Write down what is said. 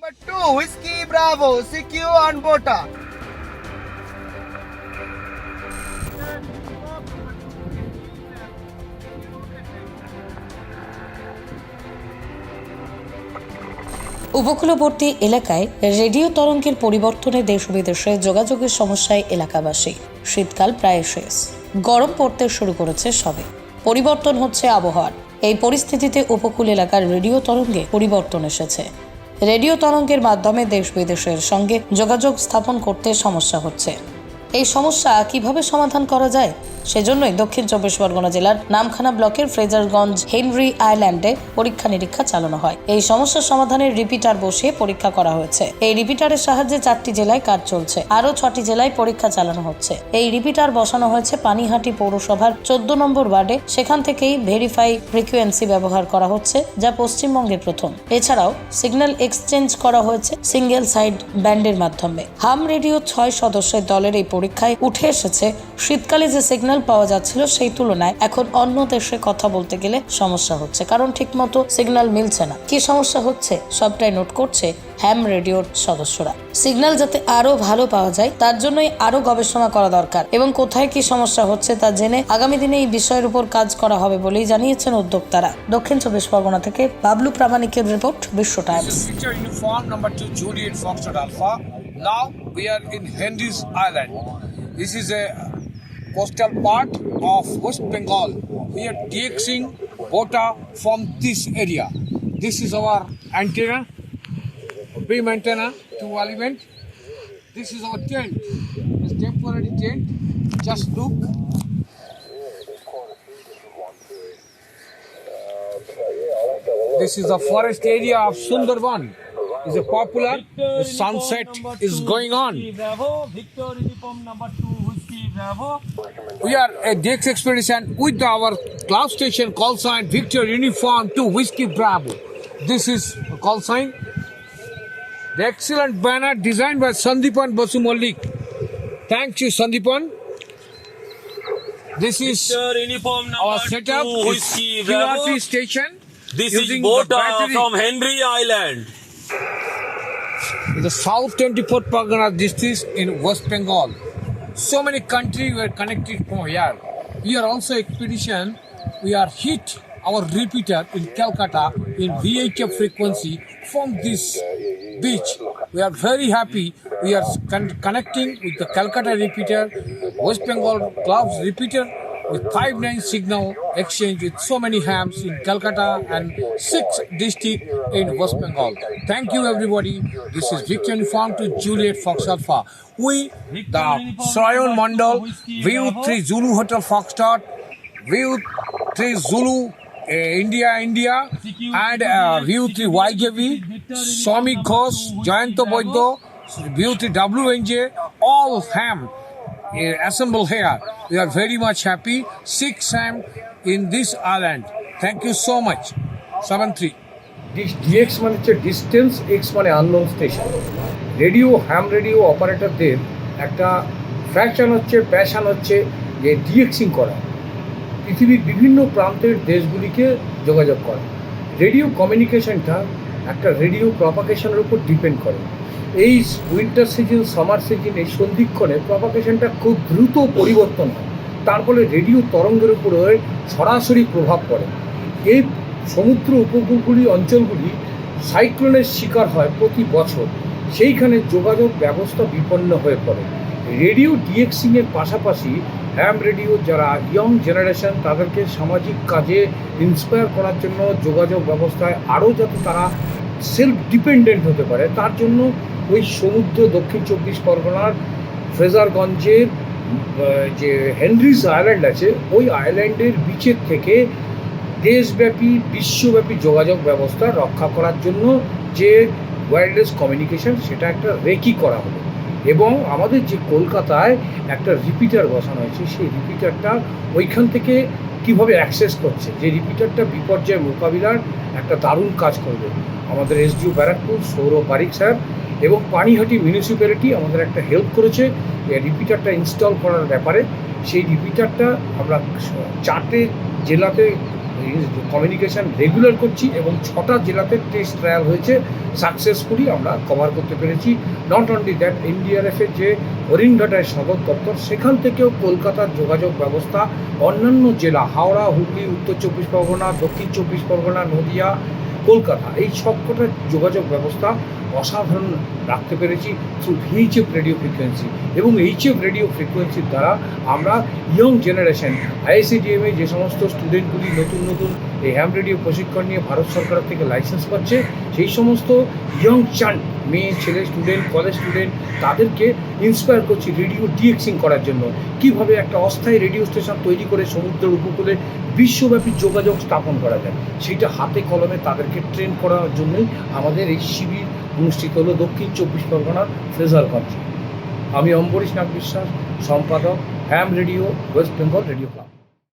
Number two, Whiskey Bravo, CQ on Bota. উপকূলবর্তী এলাকায় radio তরঙ্গের পরিবর্তনে দেশ বিদেশে যোগাযোগের সমস্যায় এলাকাবাসী। শীতকাল প্রায় শেষ। গরম পড়তে শুরু করেছে সবে। পরিবর্তন হচ্ছে আবহাওয়ার। এই পরিস্থিতিতে উপকূল এলাকার রেডিও তরঙ্গে পরিবর্তন এসেছে। রেডিও তরঙ্গের মাধ্যমে দেশ বিদেশের সঙ্গে যোগাযোগ স্থাপন করতে সমস্যা হচ্ছে। এই সমস্যা কীভাবে সমাধান করা যায়? সেজন্যই দক্ষিণ চব্বিশ পরগনা জেলার নামখানা ব্লকের ফ্রেজারগঞ্জ হেনরি আইল্যান্ডে পরীক্ষা নিরীক্ষা চালানো হয়। এই সমস্যার সমাধানের রিপিটার বসিয়ে পরীক্ষা করা হয়েছে। এই রিপিটারের সাহায্যে চারটি জেলায় কাজ চলছে। আরও ছটি জেলায় পরীক্ষা চালানো হচ্ছে। এই রিপিটার বসানো হয়েছে পানিহাটি পৌরসভার চোদ্দ নম্বর ওয়ার্ডে। সেখান থেকেই ভেরিফাই ফ্রিকুয়েন্সি ব্যবহার করা হচ্ছে, যা পশ্চিমবঙ্গের প্রথম। এছাড়াও সিগন্যাল এক্সচেঞ্জ করা হয়েছে সিঙ্গেল সাইড ব্যান্ডের মাধ্যমে। হাম রেডিও ছয় সদস্যের দলের এই পরীক্ষায় উঠে এসেছে। শীতকালে যে সিগন্যাল পাওয়া যাচ্ছিল সেই তুলনায় এখন অন্য দেশে কথা বলতে গেলে সমস্যা হচ্ছে। কারণ ঠিকমতো সিগন্যাল মিলছে না। কি সমস্যা হচ্ছে? সবটাই নোট করছে হ্যাম রেডিওর সদস্যরা। সিগন্যাল যাতে আরও ভালো পাওয়া যায়, তার জন্যই আরও গবেষণা করা দরকার এবং কোথায় কি সমস্যা হচ্ছে তা জেনে আগামী দিনে এই বিষয়ের উপর কাজ করা হবে বলেই জানিয়েছেন উদ্যোক্তারা। দক্ষিণ চব্বিশ পরগনা থেকে বাবলু প্রামাণিকের report Biswa Times. We are in Henry's Island. This is a coastal part of West Bengal. We are DXing Bota from this area. This is our antenna, beam antenna, two element. This is our tent, this temporary tent. Just look. This is the forest area of Sundarban. Is a popular. The sunset is going on. Bravo, Victor uniform number two, whiskey Bravo. We are a DX expedition with our cloud station call sign Victor Uniform to Whiskey Bravo. This is a call sign. The excellent banner designed by Sandipan Basu Malik. Thank you, Sandipan. This is Victor uniform number our setup. two, whiskey Bravo. Station. This is using the Bota battery. from Henry Island. The South 24th Pargana district in West Bengal. So many countries were connected from here. We are also expedition. We are hit our repeater in Calcutta in VHF frequency from this beach. We are very happy. We are con- connecting with the Calcutta repeater, West Bengal clubs repeater with 5-9 signal exchange with so many hams in Calcutta and 6 district in West Bengal. Thank you everybody. This is Victor Uniform to Juliet Fox Alpha. We, the Srayon Mandal, View 3 Zulu Hotel Foxtrot, View 3 Zulu uh, India, India, and uh, View 3 YJV, Swami Ghosh, Jayanto Boydo, View 3 WNJ, all ham assemble here. We are very much happy. Six ham in this island. Thank you so much. 7 3. DX মানে হচ্ছে distance X মানে unknown station radio ham radio অপারেটরদের একটা fashion হচ্ছে passion হচ্ছে যে ডিএক্সিং করা পৃথিবীর বিভিন্ন প্রান্তের দেশগুলিকে যোগাযোগ করা রেডিও কমিউনিকেশনটা একটা রেডিও প্রপাকেশনের উপর ডিপেন্ড করে। এই উইন্টার সিজন সামার সিজন এই সন্ধিক্ষণে প্রপাকেশনটা খুব দ্রুত পরিবর্তন হয়। তার ফলে রেডিও তরঙ্গের উপরে সরাসরি প্রভাব পড়ে। এই সমুদ্র উপকূলগুলি, অঞ্চলগুলি সাইক্লোনের শিকার হয় প্রতি বছর। সেইখানে যোগাযোগ ব্যবস্থা বিপন্ন হয়ে পড়ে। রেডিও ডিএক্সিংয়ের পাশাপাশি হ্যাম রেডিও যারা ইয়ং জেনারেশন তাদেরকে সামাজিক কাজে ইন্সপায়ার করার জন্য যোগাযোগ ব্যবস্থায় আরও যাতে তারা সেলফ ডিপেন্ডেন্ট হতে পারে, তার জন্য ওই সমুদ্র দক্ষিণ চব্বিশ পরগনার ফ্রেজারগঞ্জের যে হেনরিজ আইল্যান্ড আছে, ওই আইল্যান্ডের বিচের থেকে দেশব্যাপী, বিশ্বব্যাপী যোগাযোগ ব্যবস্থা রক্ষা করার জন্য যে ওয়্যারলেস কমিউনিকেশন সেটা একটা রেকি করা হলো। এবং আমাদের যে কলকাতায় একটা রিপিটার বসানো হয়েছে, সেই রিপিটারটা ওইখান থেকে কীভাবে অ্যাক্সেস করছে? যে রিপিটারটা বিপর্যয় মোকাবিলার একটা দারুণ কাজ করবে। আমাদের এসডিও ব্যারাকপুর সৌর পারিক স্যার এবং পানিহাটি মিউনিসিপ্যালিটি আমাদের একটা হেল্প করেছে রিপিটারটা ইনস্টল করার ব্যাপারে। সেই রিপিটারটা আমরা চারটে জেলাতে কমিউনিকেশন রেগুলার করছি এবং ছটা জেলাতে টেস্ট ট্রায়াল হয়েছে সাকসেসফুলি আমরা কভার করতে পেরেছি। নট অনলি দ্যাট এনডিআরএফের যে হরিণঘাটায় সদর দপ্তর, সেখান থেকেও কলকাতার যোগাযোগ ব্যবস্থা, অন্যান্য জেলা, হাওড়া, হুগলি, উত্তর চব্বিশ পরগনা, দক্ষিণ চব্বিশ পরগনা, নদিয়া কলকাতা। এই সবকটা যোগাযোগ ব্যবস্থা অসাধারণ রাখতে পেরেছি থ্রু ভিএইচএফ রেডিও ফ্রিকোয়েন্সি এবং এইচএফ রেডিও ফ্রিকোয়েন্সির দ্বারা আমরা ইয়ং জেনারেশন আইএসিডিএমে যে সমস্ত স্টুডেন্টগুলি নতুন নতুন এই হ্যাম রেডিও প্রশিক্ষণ নিয়ে ভারত সরকার থেকে লাইসেন্স পাচ্ছে। সেই সমস্ত ইয়ং চান মেয়ে, ছেলে স্টুডেন্ট কলেজ স্টুডেন্ট তাদেরকে ইন্সপায়ার করছি রেডিও ডিএক্সিং করার জন্য। কীভাবে একটা অস্থায়ী রেডিও স্টেশন তৈরি করে সমুদ্রের উপকূলে বিশ্বব্যাপী যোগাযোগ স্থাপন করা যায় সেইটা হাতে কলমে তাদেরকে ট্রেন করার জন্যই আমাদের এই শিবির অনুষ্ঠিত হলো দক্ষিণ চব্বিশ পরগনার ফ্রেজারগঞ্জে আমি অম্বরীশ নাগ বিশ্বাস, সম্পাদক ham radio West Bengal radio club